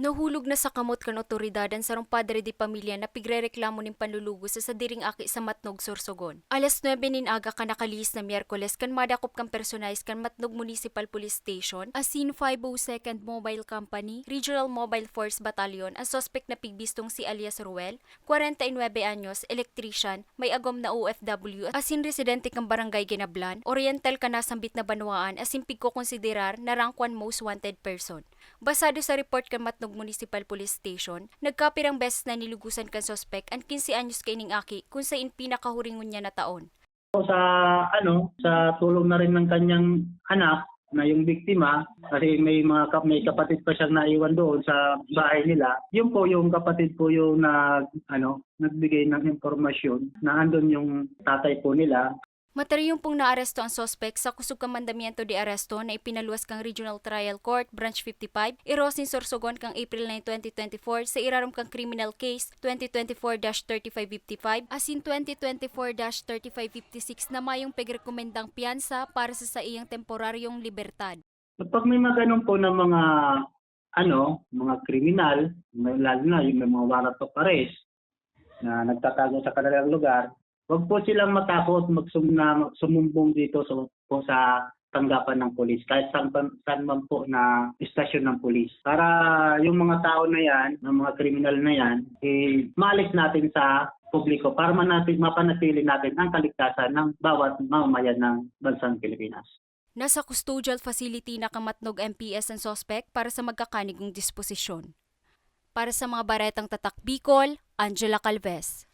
Nahulog na sa kamot kan otoridadan sa padre di pamilya na pigrereklamo ning panlulugo sa sadiring aki sa Matnog, Sorsogon. Alas 9 nin aga ka nakalis na Miyerkules kan madakop kan personalis kan Matnog Municipal Police Station, asin 502nd Mobile Company, Regional Mobile Force Battalion, ang suspect na pigbistong si alias Ruel, 49 anyos, electrician, may agom na OFW, asin residente kang barangay Ginablan, oriental ka nasambit na banwaan, asin pigko konsiderar na rank 1 most wanted person. Basado sa report kan Matnog Municipal Police Station, nagkapirang beses na nilugusan kan sospek ang 15 anyos kay ning aki kung sa in pinakahuringon niya na taon. sa ano sa tulong na rin ng kanyang anak na yung biktima kasi may mga kap may kapatid pa siyang naiwan doon sa bahay nila. Yun po yung kapatid po yung nag ano nagbigay ng impormasyon na andon yung tatay po nila Matariyong pong naaresto ang sospek sa kusog kang mandamiento de aresto na ipinaluwas kang Regional Trial Court, Branch 55, Irosin Sorsogon kang April 9, 2024 sa irarom kang criminal case 2024-3555 asin 2024-3556 na mayong pegrekomendang piyansa para sa sa iyang temporaryong libertad. Pag may mga ganun po ng mga ano, mga kriminal, may- lalo na yung may mga warrant of arrest na nagtatago sa kanilang lugar, huwag po silang matakot magsum na sumumbong dito sa, po sa tanggapan ng polis kahit saan, saan man po na istasyon ng polis. Para yung mga tao na yan, ng mga kriminal na yan, eh, maalis natin sa publiko para manatili, mapanatili natin ang kaligtasan ng bawat mamamayan ng bansang Pilipinas. Nasa custodial facility na kamatnog MPS ang sospek para sa magkakanigong disposisyon. Para sa mga baretang tatak Bicol, Angela Calves.